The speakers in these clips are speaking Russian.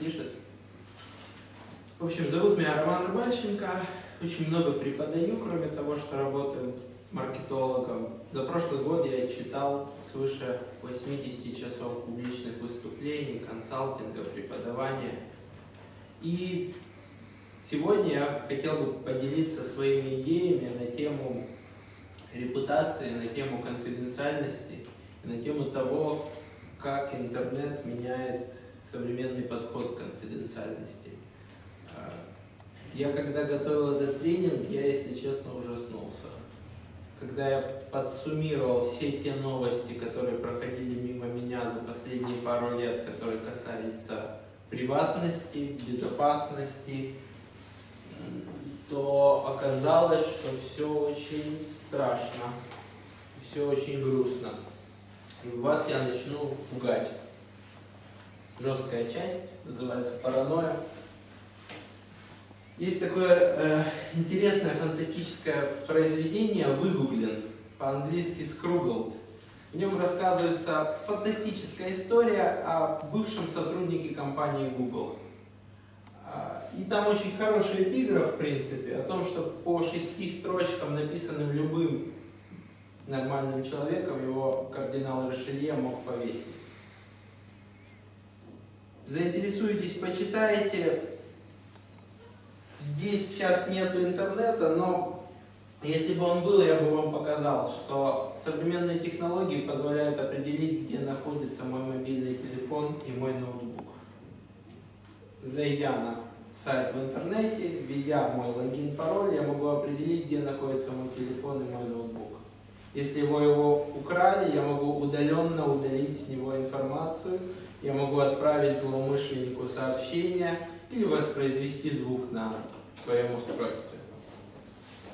пишет. В общем, зовут меня Роман Рыбальченко. Очень много преподаю, кроме того, что работаю маркетологом. За прошлый год я читал свыше 80 часов публичных выступлений, консалтинга, преподавания. И сегодня я хотел бы поделиться своими идеями на тему репутации, на тему конфиденциальности, на тему того, как интернет меняет современный подход к конфиденциальности. А, я когда готовил этот тренинг, я, если честно, ужаснулся. Когда я подсуммировал все те новости, которые проходили мимо меня за последние пару лет, которые касаются приватности, безопасности, то оказалось, что все очень страшно, все очень грустно. И вас я начну пугать. Жесткая часть, называется паранойя. Есть такое э, интересное фантастическое произведение «Выгуглен», по-английски «Скруглд». В нем рассказывается фантастическая история о бывшем сотруднике компании Google. А, и там очень хороший эпиграф, в принципе, о том, что по шести строчкам, написанным любым нормальным человеком, его кардинал Ришелье мог повесить. Заинтересуйтесь, почитайте. Здесь сейчас нет интернета, но если бы он был, я бы вам показал, что современные технологии позволяют определить, где находится мой мобильный телефон и мой ноутбук. Зайдя на сайт в интернете, введя мой логин, пароль, я могу определить, где находится мой телефон и мой ноутбук. Если его, его украли, я могу удаленно удалить с него информацию, я могу отправить злоумышленнику сообщение или воспроизвести звук на своем устройстве.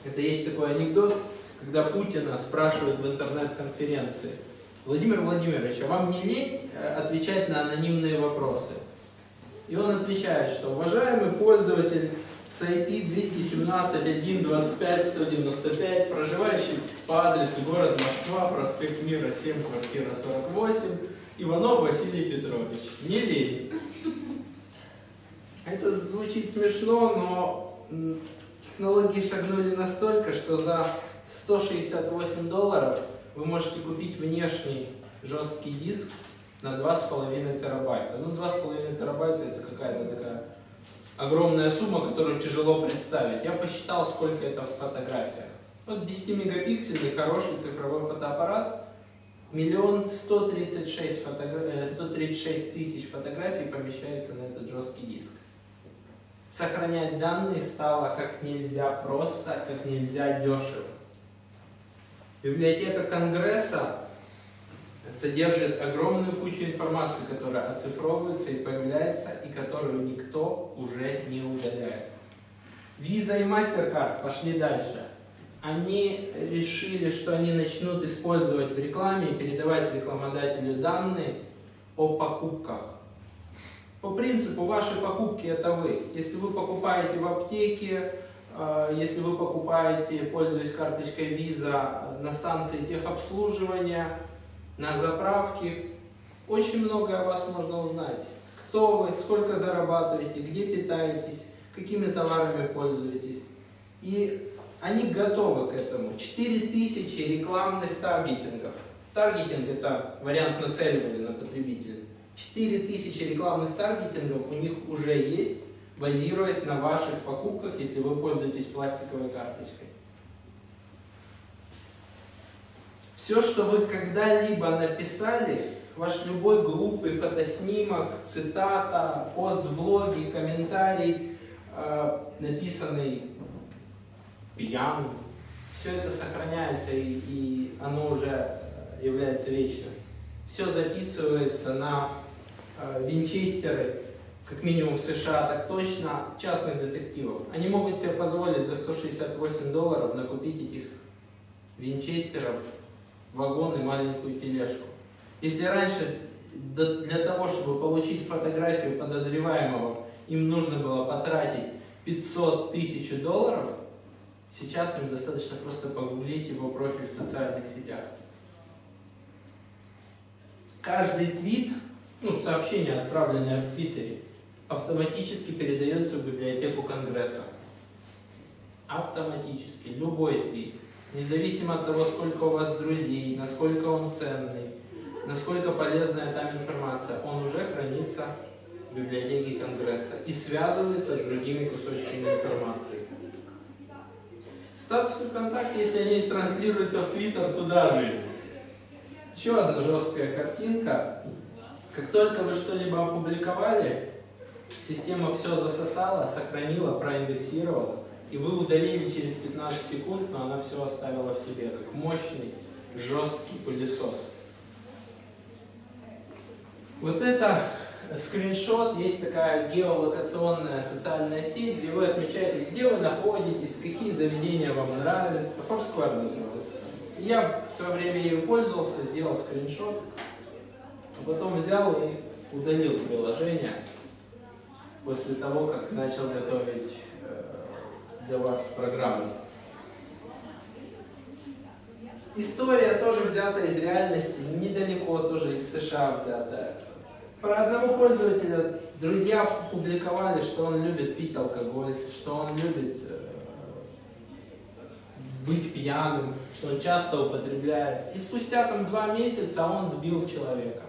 Это есть такой анекдот, когда Путина спрашивают в интернет-конференции, Владимир Владимирович, а вам не лень э, отвечать на анонимные вопросы? И он отвечает, что уважаемый пользователь с IP 217.1.25.195, проживающий по адресу город Москва, проспект Мира, 7, квартира 48, Иванов Василий Петрович. Не лень. Это звучит смешно, но технологии шагнули настолько, что за 168 долларов вы можете купить внешний жесткий диск на 2,5 терабайта. Ну, 2,5 терабайта это какая-то такая огромная сумма, которую тяжело представить. Я посчитал, сколько это в фотографиях. Вот 10-мегапиксельный хороший цифровой фотоаппарат, миллион сто тридцать шесть тысяч фотографий помещается на этот жесткий диск. Сохранять данные стало как нельзя просто, как нельзя дешево. Библиотека Конгресса содержит огромную кучу информации, которая оцифровывается и появляется, и которую никто уже не удаляет. Visa и MasterCard пошли дальше. Они решили, что они начнут использовать в рекламе и передавать рекламодателю данные о покупках. По принципу, ваши покупки это вы. Если вы покупаете в аптеке, э, если вы покупаете, пользуясь карточкой Visa на станции техобслуживания, на заправке. Очень многое о вас можно узнать. Кто вы, сколько зарабатываете, где питаетесь, какими товарами пользуетесь. И они готовы к этому. 4000 рекламных таргетингов. Таргетинг это вариант нацеливания на потребителя. 4000 рекламных таргетингов у них уже есть, базируясь на ваших покупках, если вы пользуетесь пластиковой карточкой. Все, что вы когда-либо написали, ваш любой глупый фотоснимок, цитата, пост в блоге, комментарий, э, написанный пьяным, все это сохраняется и, и оно уже является вечным. Все записывается на э, винчестеры, как минимум в США, так точно, частных детективов. Они могут себе позволить за 168 долларов накупить этих винчестеров вагон и маленькую тележку. Если раньше для того, чтобы получить фотографию подозреваемого, им нужно было потратить 500 тысяч долларов, сейчас им достаточно просто погуглить его профиль в социальных сетях. Каждый твит, ну, сообщение, отправленное в Твиттере, автоматически передается в библиотеку Конгресса. Автоматически. Любой твит. Независимо от того, сколько у вас друзей, насколько он ценный, насколько полезная там информация, он уже хранится в библиотеке Конгресса и связывается с другими кусочками информации. Статусы ВКонтакте, если они транслируются в Твиттер, туда же. Еще одна жесткая картинка. Как только вы что-либо опубликовали, система все засосала, сохранила, проиндексировала, и вы удалили через 15 секунд, но она все оставила в себе, как мощный, жесткий пылесос. Вот это скриншот, есть такая геолокационная социальная сеть, где вы отмечаетесь, где вы находитесь, какие заведения вам нравятся. Foursquare называется. Я в свое время ею пользовался, сделал скриншот, а потом взял и удалил приложение после того, как начал готовить э, для вас программу. История тоже взята из реальности, недалеко тоже из США взятая. Про одного пользователя друзья публиковали, что он любит пить алкоголь, что он любит э, быть пьяным, что он часто употребляет. И спустя там два месяца он сбил человека.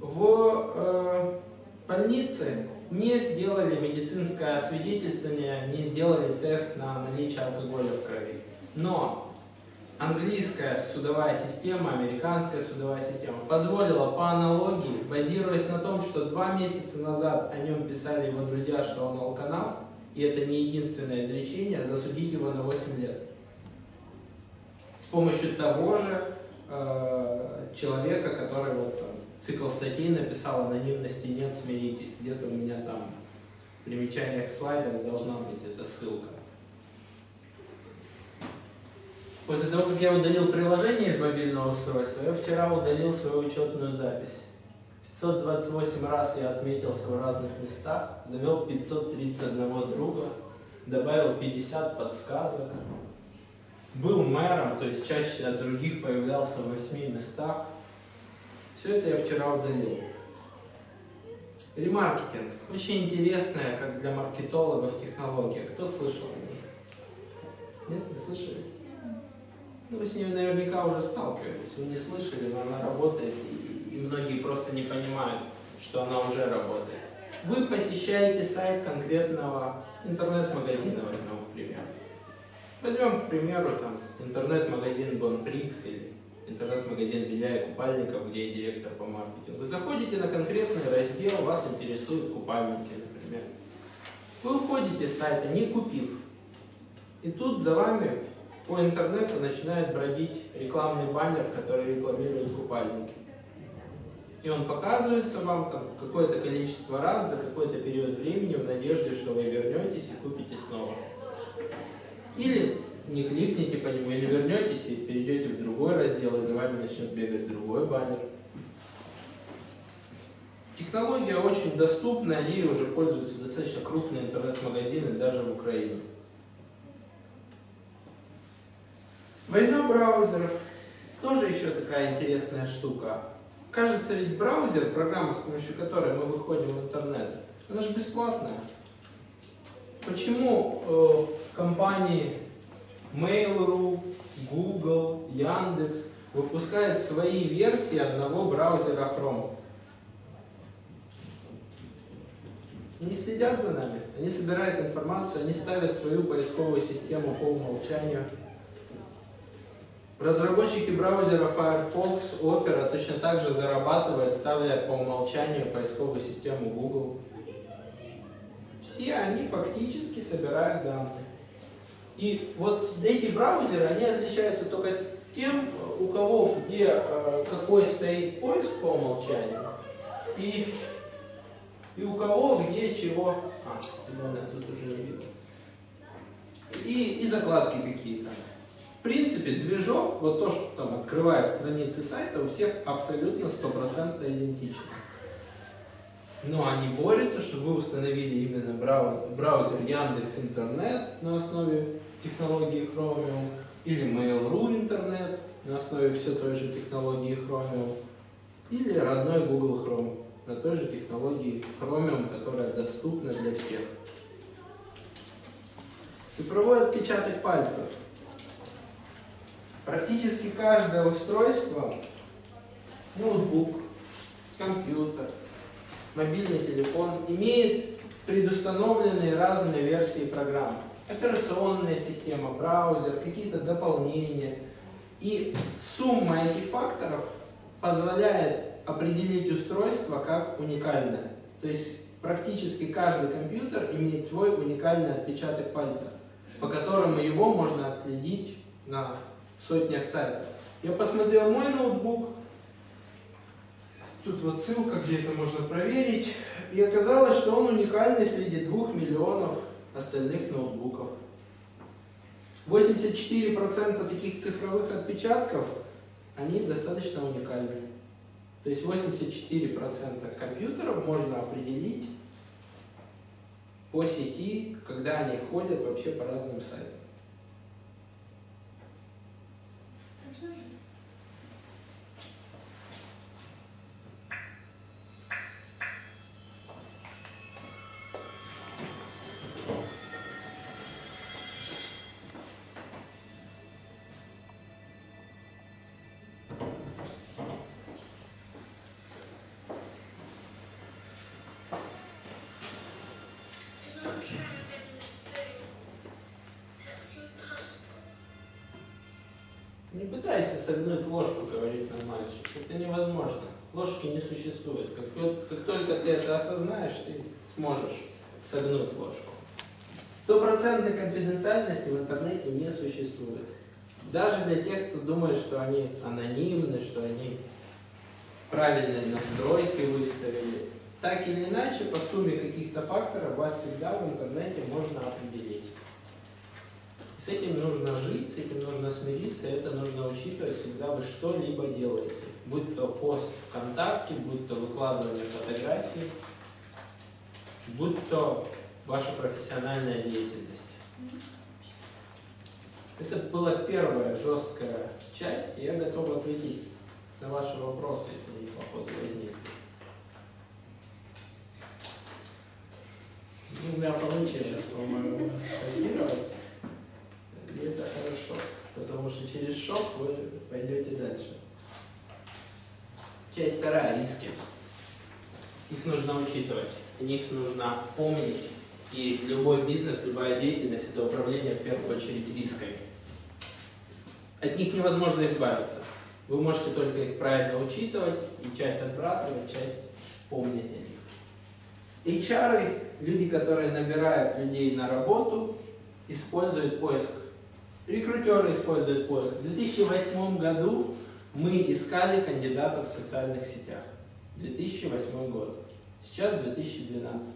В э, больнице не сделали медицинское освидетельствование, не сделали тест на наличие алкоголя в крови. Но английская судовая система, американская судовая система позволила по аналогии, базируясь на том, что два месяца назад о нем писали его друзья, что он алканав, и это не единственное изречение, засудить его на 8 лет. С помощью того же э, человека, который вот там, цикл статей написал «Анонимности нет, смиритесь». Где-то у меня там в примечаниях слайдов должна быть эта ссылка. После того, как я удалил приложение из мобильного устройства, я вчера удалил свою учетную запись. 528 раз я отметился в разных местах, завел 531 друга, добавил 50 подсказок, был мэром, то есть чаще от других появлялся в 8 местах. Все это я вчера удалил. Ремаркетинг. Очень интересная, как для маркетологов, технология. Кто слышал о ней? Нет, не слышали? Ну, вы с ней наверняка уже сталкивались, вы не слышали, но она работает, и, многие просто не понимают, что она уже работает. Вы посещаете сайт конкретного интернет-магазина, возьмем, к примеру. Возьмем, к примеру, там, интернет-магазин Bonprix или интернет-магазин белья и купальников, где я директор по маркетингу. Заходите на конкретный раздел, вас интересуют купальники, например. Вы уходите с сайта, не купив. И тут за вами по интернету начинает бродить рекламный баннер, который рекламирует купальники. И он показывается вам там какое-то количество раз за какой-то период времени в надежде, что вы вернетесь и купите снова. Или не кликните по нему, или вернетесь и перейдете в другой раздел, и за вами начнет бегать другой баннер. Технология очень доступна, ей уже пользуются достаточно крупные интернет-магазины даже в Украине. Война браузеров тоже еще такая интересная штука. Кажется, ведь браузер, программа, с помощью которой мы выходим в интернет, она же бесплатная. Почему э, компании Mail.ru, Google, Яндекс выпускают свои версии одного браузера Chrome? Они следят за нами, они собирают информацию, они ставят свою поисковую систему по умолчанию. Разработчики браузера Firefox, Opera точно так же зарабатывают, ставя по умолчанию поисковую систему Google. Все они фактически собирают данные. И вот эти браузеры, они отличаются только тем, у кого где э, какой стоит поиск по умолчанию, и, и у кого где чего. А, тут уже не видно. И, и закладки какие-то принципе, движок, вот то, что там открывает страницы сайта, у всех абсолютно стопроцентно идентично. Но они борются, чтобы вы установили именно браузер Яндекс Интернет на основе технологии Chromium или Mail.ru Интернет на основе все той же технологии Chromium или родной Google Chrome. на той же технологии Chromium, которая доступна для всех. Цифровой отпечаток пальцев. Практически каждое устройство, ноутбук, компьютер, мобильный телефон имеет предустановленные разные версии программ. Операционная система, браузер, какие-то дополнения. И сумма этих факторов позволяет определить устройство как уникальное. То есть практически каждый компьютер имеет свой уникальный отпечаток пальца, по которому его можно отследить на сотнях сайтов. Я посмотрел мой ноутбук, тут вот ссылка, где это можно проверить, и оказалось, что он уникальный среди двух миллионов остальных ноутбуков. 84% таких цифровых отпечатков, они достаточно уникальны. То есть 84% компьютеров можно определить по сети, когда они ходят вообще по разным сайтам. Не пытайся согнуть ложку, говорит нам мальчик. Это невозможно. Ложки не существует. Как, как только ты это осознаешь, ты сможешь согнуть ложку. Стопроцентной конфиденциальности в интернете не существует. Даже для тех, кто думает, что они анонимны, что они правильные настройки выставили. Так или иначе, по сумме каких-то факторов вас всегда в интернете можно определить. С этим нужно жить, с этим нужно смириться, это нужно учитывать всегда вы что-либо делаете. Будь то пост ВКонтакте, будь то выкладывание фотографий, будь то ваша профессиональная деятельность. Это была первая жесткая часть, и я готов ответить на ваши вопросы, если они по ходу возникнут. Ну, у меня получилось, по-моему, сфотографировать. И это хорошо, потому что через шок вы пойдете дальше. Часть вторая, риски. Их нужно учитывать, о них нужно помнить. И любой бизнес, любая деятельность – это управление в первую очередь рисками. От них невозможно избавиться. Вы можете только их правильно учитывать и часть отбрасывать, часть помнить о них. HR, люди, которые набирают людей на работу, используют поиск. Рекрутеры используют поиск. В 2008 году мы искали кандидатов в социальных сетях. 2008 год. Сейчас 2012.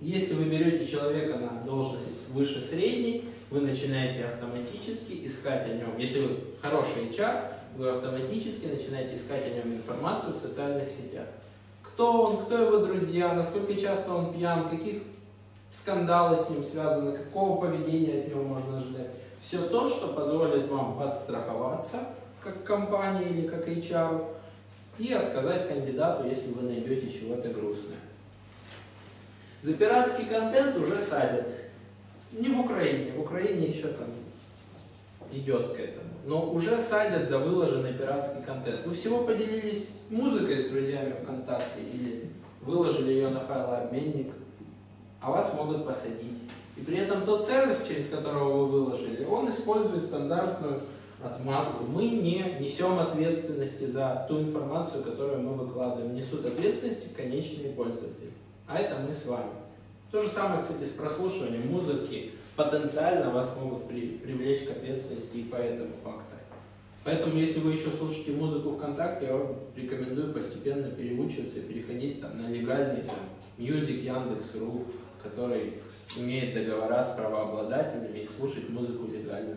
Если вы берете человека на должность выше средней, вы начинаете автоматически искать о нем. Если вы хороший HR, вы автоматически начинаете искать о нем информацию в социальных сетях. Кто он, кто его друзья, насколько часто он пьян, каких скандалы с ним связаны, какого поведения от него можно ждать. Все то, что позволит вам подстраховаться, как компания или как HR, и отказать кандидату, если вы найдете чего-то грустное. За пиратский контент уже садят. Не в Украине, в Украине еще там идет к этому. Но уже садят за выложенный пиратский контент. Вы всего поделились музыкой с друзьями ВКонтакте или выложили ее на файлообменник, а вас могут посадить. И при этом тот сервис, через которого вы выложили, он использует стандартную отмазку. Мы не несем ответственности за ту информацию, которую мы выкладываем. Несут ответственности конечные пользователи. А это мы с вами. То же самое, кстати, с прослушиванием музыки. Потенциально вас могут при- привлечь к ответственности и по этому фактору. Поэтому, если вы еще слушаете музыку ВКонтакте, я вам рекомендую постепенно переучиваться и переходить там, на легальный там, Music, Яндекс.ру, который имеет договора с правообладателями и слушать музыку легально.